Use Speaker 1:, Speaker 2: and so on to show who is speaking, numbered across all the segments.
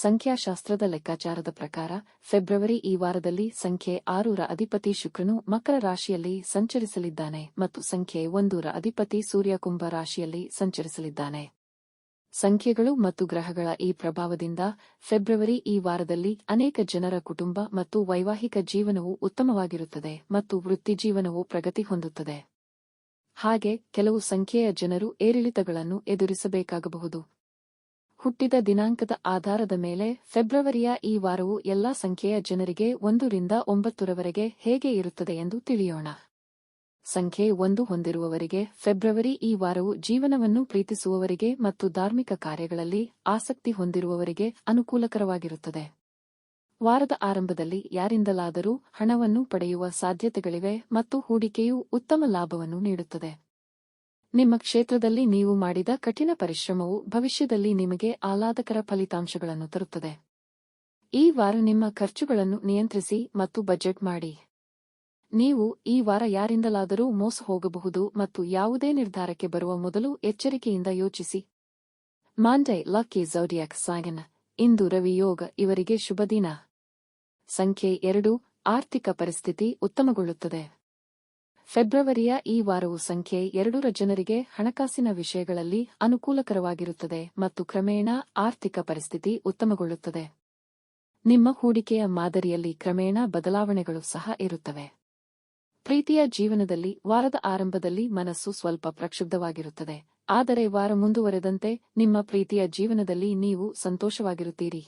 Speaker 1: ಸಂಖ್ಯಾಶಾಸ್ತ್ರದ ಲೆಕ್ಕಾಚಾರದ ಪ್ರಕಾರ, ಫೆಬ್ರವರಿ ಈ ವಾರದಲ್ಲಿ ಸಂಖ್ಯೆ ಆರೂರ ಅಧಿಪತಿ ಶುಕ್ರನು ಮಕರ ರಾಶಿಯಲ್ಲಿ ಸಂಚರಿಸಲಿದ್ದಾನೆ ಮತ್ತು ಸಂಖ್ಯೆ ಒಂದೂರ ಅಧಿಪತಿ ಸೂರ್ಯ ಕುಂಭ ರಾಶಿಯಲ್ಲಿ ಸಂಚರಿಸಲಿದ್ದಾನೆ. ಸಂಖ್ಯೆಗಳು ಮತ್ತು ಗ್ರಹಗಳ ಈ ಪ್ರಭಾವದಿಂದ ಫೆಬ್ರವರಿ ಈ ವಾರದಲ್ಲಿ ಅನೇಕ ಜನರ ಕುಟುಂಬ ಮತ್ತು ವೈವಾಹಿಕ ಜೀವನವು ಉತ್ತಮವಾಗಿರುತ್ತದೆ ಮತ್ತು ವೃತ್ತಿಜೀವನವು ಪ್ರಗತಿ ಹೊಂದುತ್ತದೆ. ಹಾಗೆ, ಕೆಲವು ಸಂಖ್ಯೆಯ ಜನರು ಏರಿಳಿತಗಳನ್ನು ಎದುರಿಸಬೇಕಾಗಬಹುದು. ಹುಟ್ಟಿದ ದಿನಾಂಕದ ಆಧಾರದ ಮೇಲೆ ಫೆಬ್ರವರಿಯ ಈ ವಾರವು ಎಲ್ಲಾ ಸಂಖ್ಯೆಯ ಜನರಿಗೆ ಒಂದರಿಂದ ಒಂಬತ್ತರವರೆಗೆ ಹೇಗೆ ಇರುತ್ತದೆ ಎಂದು ತಿಳಿಯೋಣ. ಸಂಖ್ಯೆ ಒಂದು ಹೊಂದಿರುವವರಿಗೆ ಫೆಬ್ರವರಿ ಈ ವಾರವು ಜೀವನವನ್ನು ಪ್ರೀತಿಸುವವರಿಗೆ ಮತ್ತು ಧಾರ್ಮಿಕ ಕಾರ್ಯಗಳಲ್ಲಿ ಆಸಕ್ತಿ ಹೊಂದಿರುವವರಿಗೆ ಅನುಕೂಲಕರವಾಗಿರುತ್ತದೆ. ವಾರದ ಆರಂಭದಲ್ಲಿ ಯಾರಿಂದಲಾದರೂ ಹಣವನ್ನು ಪಡೆಯುವ ಸಾಧ್ಯತೆಗಳಿವೆ ಮತ್ತು ಹೂಡಿಕೆಯು ಉತ್ತಮ ಲಾಭವನ್ನು ನೀಡುತ್ತದೆ. ನಿಮ್ಮ ಕ್ಷೇತ್ರದಲ್ಲಿ ನೀವು ಮಾಡಿದ ಕಠಿಣ ಪರಿಶ್ರಮವು ಭವಿಷ್ಯದಲ್ಲಿ ನಿಮಗೆ ಆಹ್ಲಾದಕರ ಫಲಿತಾಂಶಗಳನ್ನು ತರುತ್ತದೆ. ಈ ವಾರ ನಿಮ್ಮ ಖರ್ಚುಗಳನ್ನು ನಿಯಂತ್ರಿಸಿ ಮತ್ತು ಬಜೆಟ್ ಮಾಡಿ. ನೀವು ಈ ವಾರ ಯಾರಿಂದಲಾದರೂ ಮೋಸ ಹೋಗಬಹುದು ಮತ್ತು ಯಾವುದೇ ನಿರ್ಧಾರಕ್ಕೆ ಬರುವ ಮೊದಲು ಎಚ್ಚರಿಕೆಯಿಂದ ಯೋಚಿಸಿ. ಮಾಂಡೈ ಲಕ್ಕಿ ಝೌಡಿಯಾಕ್ ಸಾಗನ ಇಂದು ರವಿಯೋಗ ಇವರಿಗೆ ಶುಭ ದಿನ. ಸಂಖ್ಯೆ ಎರಡು, ಆರ್ಥಿಕ ಪರಿಸ್ಥಿತಿ ಉತ್ತಮಗೊಳ್ಳುತ್ತದೆ. ಫೆಬ್ರವರಿಯ ಈ ವಾರವು ಸಂಖ್ಯೆ ಎರಡರ ಜನರಿಗೆ ಹಣಕಾಸಿನ ವಿಷಯಗಳಲ್ಲಿ ಅನುಕೂಲಕರವಾಗಿರುತ್ತದೆ ಮತ್ತು ಕ್ರಮೇಣ ಆರ್ಥಿಕ ಪರಿಸ್ಥಿತಿ ಉತ್ತಮಗೊಳ್ಳುತ್ತದೆ. ನಿಮ್ಮ ಹೂಡಿಕೆಯ ಮಾದರಿಯಲ್ಲಿ ಕ್ರಮೇಣ ಬದಲಾವಣೆಗಳು ಸಹ ಇರುತ್ತವೆ. ಪ್ರೀತಿಯ ಜೀವನದಲ್ಲಿ ವಾರದ ಆರಂಭದಲ್ಲಿ ಮನಸ್ಸು ಸ್ವಲ್ಪ ಪ್ರಕ್ಷುಬ್ಧವಾಗಿರುತ್ತದೆ, ಆದರೆ ವಾರ ಮುಂದುವರೆದಂತೆ ನಿಮ್ಮ ಪ್ರೀತಿಯ ಜೀವನದಲ್ಲಿ ನೀವು ಸಂತೋಷವಾಗಿರುತ್ತೀರಿ.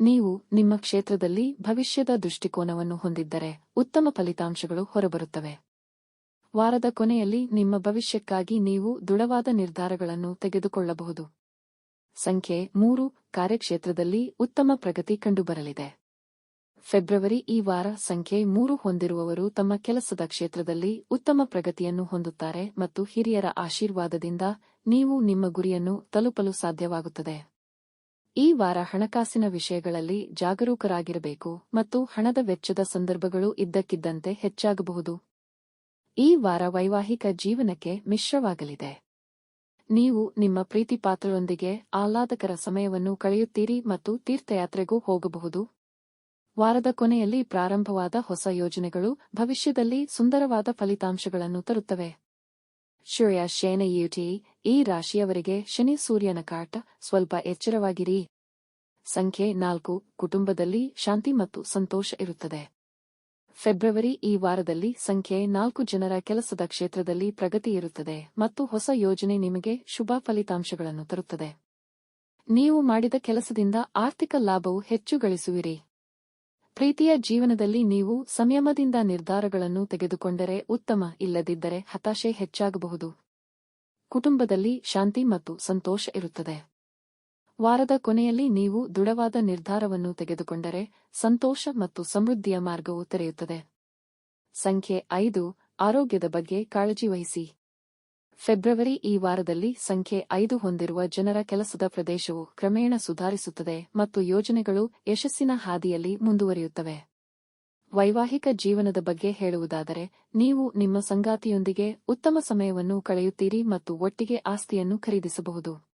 Speaker 1: ನೀವು ನಿಮ್ಮ ಕ್ಷೇತ್ರದಲ್ಲಿ ಭವಿಷ್ಯದ ದೃಷ್ಟಿಕೋನವನ್ನು ಹೊಂದಿದ್ದರೆ ಉತ್ತಮ ಫಲಿತಾಂಶಗಳು ಹೊರಬರುತ್ತವೆ. ವಾರದ ಕೊನೆಯಲ್ಲಿ ನಿಮ್ಮ ಭವಿಷ್ಯಕ್ಕಾಗಿ ನೀವು ದೃಢವಾದ ನಿರ್ಧಾರಗಳನ್ನು ತೆಗೆದುಕೊಳ್ಳಬಹುದು. ಸಂಖ್ಯೆ ಮೂರು, ಕಾರ್ಯಕ್ಷೇತ್ರದಲ್ಲಿ ಉತ್ತಮ ಪ್ರಗತಿ ಕಂಡುಬರಲಿದೆ. ಫೆಬ್ರವರಿ ಈ ವಾರ ಸಂಖ್ಯೆ ಮೂರು ಹೊಂದಿರುವವರು ತಮ್ಮ ಕೆಲಸದ ಕ್ಷೇತ್ರದಲ್ಲಿ ಉತ್ತಮ ಪ್ರಗತಿಯನ್ನು ಹೊಂದುತ್ತಾರೆ ಮತ್ತು ಹಿರಿಯರ ಆಶೀರ್ವಾದದಿಂದ ನೀವು ನಿಮ್ಮ ಗುರಿಯನ್ನು ತಲುಪಲು ಸಾಧ್ಯವಾಗುತ್ತದೆ. ಈ ವಾರ ಹಣಕಾಸಿನ ವಿಷಯಗಳಲ್ಲಿ ಜಾಗರೂಕರಾಗಿರಬೇಕು ಮತ್ತು ಹಣದ ವೆಚ್ಚದ ಸಂದರ್ಭಗಳು ಇದ್ದಕ್ಕಿದ್ದಂತೆ ಹೆಚ್ಚಾಗಬಹುದು. ಈ ವಾರ ವೈವಾಹಿಕ ಜೀವನಕ್ಕೆ ಮಿಶ್ರವಾಗಲಿದೆ. ನೀವು ನಿಮ್ಮ ಪ್ರೀತಿಪಾತ್ರರೊಂದಿಗೆ ಆಹ್ಲಾದಕರ ಸಮಯವನ್ನು ಕಳೆಯುತ್ತೀರಿ ಮತ್ತು ತೀರ್ಥಯಾತ್ರೆಗೂ ಹೋಗಬಹುದು. ವಾರದ ಕೊನೆಯಲ್ಲಿ ಪ್ರಾರಂಭವಾದ ಹೊಸ ಯೋಜನೆಗಳು ಭವಿಷ್ಯದಲ್ಲಿ ಸುಂದರವಾದ ಫಲಿತಾಂಶಗಳನ್ನು ತರುತ್ತವೆ. ಶೂರ್ಯ ಶೇನ, ಯುಟಿ, ಈ ರಾಶಿಯವರಿಗೆ ಶನಿ ಸೂರ್ಯನ ಕಾಟ, ಸ್ವಲ್ಪ ಎಚ್ಚರವಾಗಿರಿ. ಸಂಖ್ಯೆ ನಾಲ್ಕು, ಕುಟುಂಬದಲ್ಲಿ ಶಾಂತಿ ಮತ್ತು ಸಂತೋಷ ಇರುತ್ತದೆ. ಫೆಬ್ರವರಿ ಈ ವಾರದಲ್ಲಿ ಸಂಖ್ಯೆ ನಾಲ್ಕು ಜನರ ಕೆಲಸದ ಕ್ಷೇತ್ರದಲ್ಲಿ ಪ್ರಗತಿ ಇರುತ್ತದೆ ಮತ್ತು ಹೊಸ ಯೋಜನೆ ನಿಮಗೆ ಶುಭ ಫಲಿತಾಂಶಗಳನ್ನು ತರುತ್ತದೆ. ನೀವು ಮಾಡಿದ ಕೆಲಸದಿಂದ ಆರ್ಥಿಕ ಲಾಭವು ಹೆಚ್ಚು ಗಳಿಸುವಿರಿ ಪ್ರೀತಿಯ ಜೀವನದಲ್ಲಿ ನೀವು ಸಂಯಮದಿಂದ ನಿರ್ಧಾರಗಳನ್ನು ತೆಗೆದುಕೊಂಡರೆ ಉತ್ತಮ ಇಲ್ಲದಿದ್ದರೆ ಹತಾಶೆ ಹೆಚ್ಚಾಗಬಹುದು. ಕುಟುಂಬದಲ್ಲಿ ಶಾಂತಿ ಮತ್ತು ಸಂತೋಷ ಇರುತ್ತದೆ. ವಾರದ ಕೊನೆಯಲ್ಲಿ ನೀವು ದೃಢವಾದ ನಿರ್ಧಾರವನ್ನು ತೆಗೆದುಕೊಂಡರೆ ಸಂತೋಷ ಮತ್ತು ಸಮೃದ್ಧಿಯ ಮಾರ್ಗವು ತೆರೆಯುತ್ತದೆ. ಸಂಖ್ಯೆ ಐದು, ಆರೋಗ್ಯದ ಬಗ್ಗೆ ಕಾಳಜಿ ವಹಿಸಿ. ಫೆಬ್ರವರಿ ಈ ವಾರದಲ್ಲಿ ಸಂಖ್ಯೆ ಐದು ಹೊಂದಿರುವ ಜನರ ಕೆಲಸದ ಪ್ರದೇಶವು ಕ್ರಮೇಣ ಸುಧಾರಿಸುತ್ತದೆ ಮತ್ತು ಯೋಜನೆಗಳು ಯಶಸ್ಸಿನ ಹಾದಿಯಲ್ಲಿ ಮುಂದುವರಿಯುತ್ತವೆ. ವೈವಾಹಿಕ ಜೀವನದ ಬಗ್ಗೆ ಹೇಳುವುದಾದರೆ, ನೀವು ನಿಮ್ಮ ಸಂಗಾತಿಯೊಂದಿಗೆ ಉತ್ತಮ ಸಮಯವನ್ನು ಕಳೆಯುತ್ತೀರಿ ಮತ್ತು ಒಟ್ಟಿಗೆ ಆಸ್ತಿಯನ್ನು ಖರೀದಿಸಬಹುದು.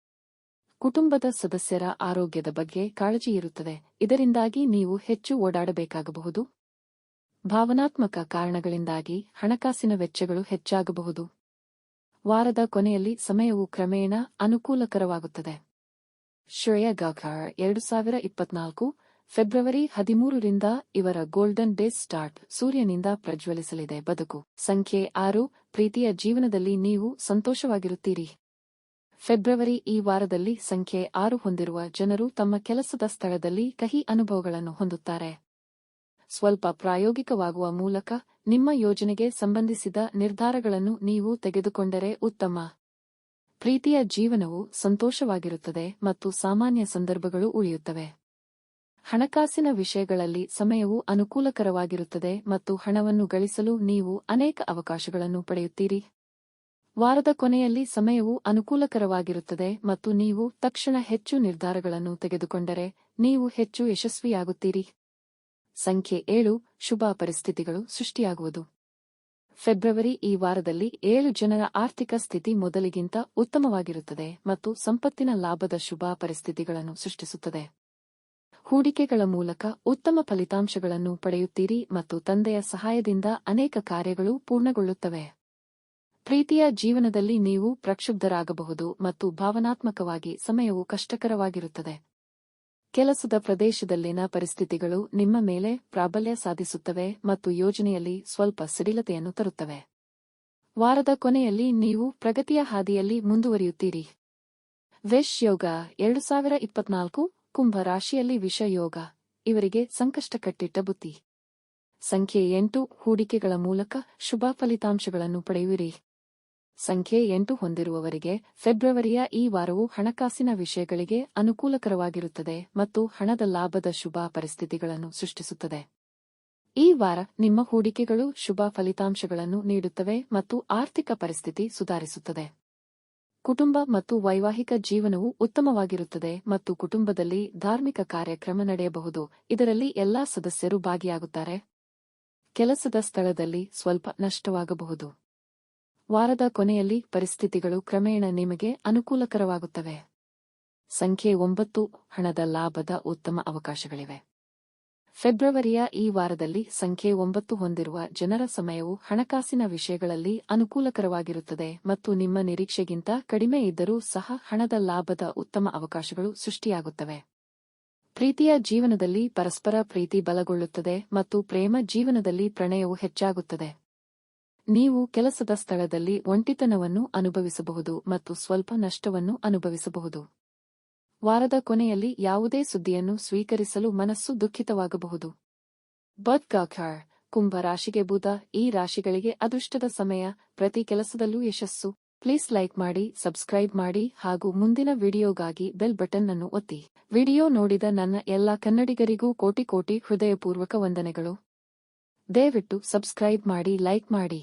Speaker 1: ಕುಟುಂಬದ ಸದಸ್ಯರ ಆರೋಗ್ಯದ ಬಗ್ಗೆ ಕಾಳಜಿ ಇರುತ್ತದೆ. ಇದರಿಂದಾಗಿ ನೀವು ಹೆಚ್ಚು ಓಡಾಡಬೇಕಾಗಬಹುದು. ಭಾವನಾತ್ಮಕ ಕಾರಣಗಳಿಂದಾಗಿ ಹಣಕಾಸಿನ ವೆಚ್ಚಗಳು ಹೆಚ್ಚಾಗಬಹುದು. ವಾರದ ಕೊನೆಯಲ್ಲಿ ಸಮಯವು ಕ್ರಮೇಣ ಅನುಕೂಲಕರವಾಗುತ್ತದೆ. ಶ್ರೇಯ ಗಾಖಾರ್ ಎರಡು ಸಾವಿರ ಇಪ್ಪತ್ನಾಲ್ಕು, ಫೆಬ್ರವರಿ ಹದಿಮೂರರಿಂದ ಇವರ ಗೋಲ್ಡನ್ ಡೇ ಸ್ಟಾರ್ಟ್. ಸೂರ್ಯನಿಂದ ಪ್ರಜ್ವಲಿಸಲಿದೆ ಬದುಕು. ಸಂಖ್ಯೆ ಆರು, ಪ್ರೀತಿಯ ಜೀವನದಲ್ಲಿ ನೀವು ಸಂತೋಷವಾಗಿರುತ್ತೀರಿ. ಫೆಬ್ರವರಿ ಈ ವಾರದಲ್ಲಿ ಸಂಖ್ಯೆ ಆರು ಹೊಂದಿರುವ ಜನರು ತಮ್ಮ ಕೆಲಸದ ಸ್ಥಳದಲ್ಲಿ ಕಹಿ ಅನುಭವಗಳನ್ನು ಹೊಂದುತ್ತಾರೆ. ಸ್ವಲ್ಪ ಪ್ರಾಯೋಗಿಕವಾಗುವ ಮೂಲಕ ನಿಮ್ಮ ಯೋಜನೆಗೆ ಸಂಬಂಧಿಸಿದ ನಿರ್ಧಾರಗಳನ್ನು ನೀವು ತೆಗೆದುಕೊಂಡರೆ ಉತ್ತಮ. ಪ್ರೀತಿಯ ಜೀವನವು ಸಂತೋಷವಾಗಿರುತ್ತದೆ ಮತ್ತು ಸಾಮಾನ್ಯ ಸಂದರ್ಭಗಳು ಉಳಿಯುತ್ತವೆ. ಹಣಕಾಸಿನ ವಿಷಯಗಳಲ್ಲಿ ಸಮಯವು ಅನುಕೂಲಕರವಾಗಿರುತ್ತದೆ ಮತ್ತು ಹಣವನ್ನು ಗಳಿಸಲು ನೀವು ಅನೇಕ ಅವಕಾಶಗಳನ್ನು ಪಡೆಯುತ್ತೀರಿ. ವಾರದ ಕೊನೆಯಲ್ಲಿ ಸಮಯವು ಅನುಕೂಲಕರವಾಗಿರುತ್ತದೆ ಮತ್ತು ನೀವು ತಕ್ಷಣ ಹೆಚ್ಚು ನಿರ್ಧಾರಗಳನ್ನು ತೆಗೆದುಕೊಂಡರೆ ನೀವು ಹೆಚ್ಚು ಯಶಸ್ವಿಯಾಗುತ್ತೀರಿ. ಸಂಖ್ಯೆ ಏಳು, ಶುಭ ಪರಿಸ್ಥಿತಿಗಳು ಸೃಷ್ಟಿಯಾಗುವುದು. ಫೆಬ್ರವರಿ ಈ ವಾರದಲ್ಲಿ ಏಳು ಜನರ ಆರ್ಥಿಕ ಸ್ಥಿತಿ ಮೊದಲಿಗಿಂತ ಉತ್ತಮವಾಗಿರುತ್ತದೆ ಮತ್ತು ಸಂಪತ್ತಿನ ಲಾಭದ ಶುಭ ಪರಿಸ್ಥಿತಿಗಳನ್ನು ಸೃಷ್ಟಿಸುತ್ತದೆ. ಹೂಡಿಕೆಗಳ ಮೂಲಕ ಉತ್ತಮ ಫಲಿತಾಂಶಗಳನ್ನು ಪಡೆಯುತ್ತೀರಿ ಮತ್ತು ತಂದೆಯ ಸಹಾಯದಿಂದ ಅನೇಕ ಕಾರ್ಯಗಳು ಪೂರ್ಣಗೊಳ್ಳುತ್ತವೆ. ಪ್ರೀತಿಯ ಜೀವನದಲ್ಲಿ ನೀವು ಪ್ರಕ್ಷುಬ್ಧರಾಗಬಹುದು ಮತ್ತು ಭಾವನಾತ್ಮಕವಾಗಿ ಸಮಯವು ಕಷ್ಟಕರವಾಗಿರುತ್ತದೆ. ಕೆಲಸದ ಪ್ರದೇಶದಲ್ಲಿನ ಪರಿಸ್ಥಿತಿಗಳು ನಿಮ್ಮ ಮೇಲೆ ಪ್ರಾಬಲ್ಯ ಸಾಧಿಸುತ್ತವೆ ಮತ್ತು ಯೋಜನೆಯಲ್ಲಿ ಸ್ವಲ್ಪ ಸಡಿಲತೆಯನ್ನು ತರುತ್ತವೆ. ವಾರದ ಕೊನೆಯಲ್ಲಿ ನೀವು ಪ್ರಗತಿಯ ಹಾದಿಯಲ್ಲಿ ಮುಂದುವರಿಯುತ್ತೀರಿ. ವೆಶ್ ಯೋಗ, ಎರಡು ಸಾವಿರ ಇಪ್ಪತ್ನಾಲ್ಕು, ಕುಂಭ ರಾಶಿಯಲ್ಲಿ ವಿಷ ಯೋಗ, ಇವರಿಗೆ ಸಂಕಷ್ಟ ಕಟ್ಟಿಟ್ಟ ಬುತ್ತಿ ಸಂಖ್ಯೆ ಎಂಟು, ಹೂಡಿಕೆಗಳ ಮೂಲಕ ಶುಭ ಫಲಿತಾಂಶಗಳನ್ನು ಪಡೆಯುವಿರಿ. ಸಂಖ್ಯೆ ಎಂಟು ಹೊಂದಿರುವವರಿಗೆ ಫೆಬ್ರವರಿಯ ಈ ವಾರವು ಹಣಕಾಸಿನ ವಿಷಯಗಳಿಗೆ ಅನುಕೂಲಕರವಾಗಿರುತ್ತದೆ ಮತ್ತು ಹಣದ ಲಾಭದ ಶುಭ ಪರಿಸ್ಥಿತಿಗಳನ್ನು ಸೃಷ್ಟಿಸುತ್ತದೆ. ಈ ವಾರ ನಿಮ್ಮ ಹೂಡಿಕೆಗಳು ಶುಭ ಫಲಿತಾಂಶಗಳನ್ನು ನೀಡುತ್ತವೆ ಮತ್ತು ಆರ್ಥಿಕ ಪರಿಸ್ಥಿತಿ ಸುಧಾರಿಸುತ್ತದೆ. ಕುಟುಂಬ ಮತ್ತು ವೈವಾಹಿಕ ಜೀವನವು ಉತ್ತಮವಾಗಿರುತ್ತದೆ ಮತ್ತು ಕುಟುಂಬದಲ್ಲಿ ಧಾರ್ಮಿಕ ಕಾರ್ಯಕ್ರಮ ನಡೆಯಬಹುದು. ಇದರಲ್ಲಿ ಎಲ್ಲಾ ಸದಸ್ಯರು ಭಾಗಿಯಾಗುತ್ತಾರೆ. ಕೆಲಸದ ಸ್ಥಳದಲ್ಲಿ ಸ್ವಲ್ಪ ನಷ್ಟವಾಗಬಹುದು. ವಾರದ ಕೊನೆಯಲ್ಲಿ ಪರಿಸ್ಥಿತಿಗಳು ಕ್ರಮೇಣ ನಿಮಗೆ ಅನುಕೂಲಕರವಾಗುತ್ತವೆ. ಸಂಖ್ಯೆ ಒಂಬತ್ತು, ಹಣದ ಲಾಭದ ಉತ್ತಮ ಅವಕಾಶಗಳಿವೆ. ಫೆಬ್ರವರಿಯ ಈ ವಾರದಲ್ಲಿ ಸಂಖ್ಯೆ ಒಂಬತ್ತು ಹೊಂದಿರುವ ಜನರ ಸಮಯವು ಹಣಕಾಸಿನ ವಿಷಯಗಳಲ್ಲಿ ಅನುಕೂಲಕರವಾಗಿರುತ್ತದೆ ಮತ್ತು ನಿಮ್ಮ ನಿರೀಕ್ಷೆಗಿಂತ ಕಡಿಮೆ ಇದ್ದರೂ ಸಹ ಹಣದ ಲಾಭದ ಉತ್ತಮ ಅವಕಾಶಗಳು ಸೃಷ್ಟಿಯಾಗುತ್ತವೆ. ಪ್ರೀತಿಯ ಜೀವನದಲ್ಲಿ ಪರಸ್ಪರ ಪ್ರೀತಿ ಬಲಗೊಳ್ಳುತ್ತದೆ ಮತ್ತು ಪ್ರೇಮ ಜೀವನದಲ್ಲಿ ಪ್ರಣಯವು ಹೆಚ್ಚಾಗುತ್ತದೆ. ನೀವು ಕೆಲಸದ ಸ್ಥಳದಲ್ಲಿ ಒಂಟಿತನವನ್ನು ಅನುಭವಿಸಬಹುದು ಮತ್ತು ಸ್ವಲ್ಪ ನಷ್ಟವನ್ನು ಅನುಭವಿಸಬಹುದು. ವಾರದ ಕೊನೆಯಲ್ಲಿ ಯಾವುದೇ ಸುದ್ದಿಯನ್ನು ಸ್ವೀಕರಿಸಲು ಮನಸ್ಸು ದುಃಖಿತವಾಗಬಹುದು. ಬದ್ಗಾಖಾರ್ ಕುಂಭ ರಾಶಿಗೆ ಬುಧ, ಈ ರಾಶಿಗಳಿಗೆ ಅದೃಷ್ಟದ ಸಮಯ, ಪ್ರತಿ ಕೆಲಸದಲ್ಲೂ ಯಶಸ್ಸು. ಪ್ಲೀಸ್ ಲೈಕ್ ಮಾಡಿ, ಸಬ್ಸ್ಕ್ರೈಬ್ ಮಾಡಿ ಹಾಗೂ ಮುಂದಿನ ವಿಡಿಯೋಗಾಗಿ ಬೆಲ್ ಬಟನ್ ಅನ್ನು ಒತ್ತಿ. ವಿಡಿಯೋ ನೋಡಿದ ನನ್ನ ಎಲ್ಲಾ ಕನ್ನಡಿಗರಿಗೂ ಕೋಟಿ ಕೋಟಿ ಹೃದಯಪೂರ್ವಕ ವಂದನೆಗಳು. ದಯವಿಟ್ಟು ಸಬ್ಸ್ಕ್ರೈಬ್ ಮಾಡಿ ಲೈಕ್ ಮಾಡಿ.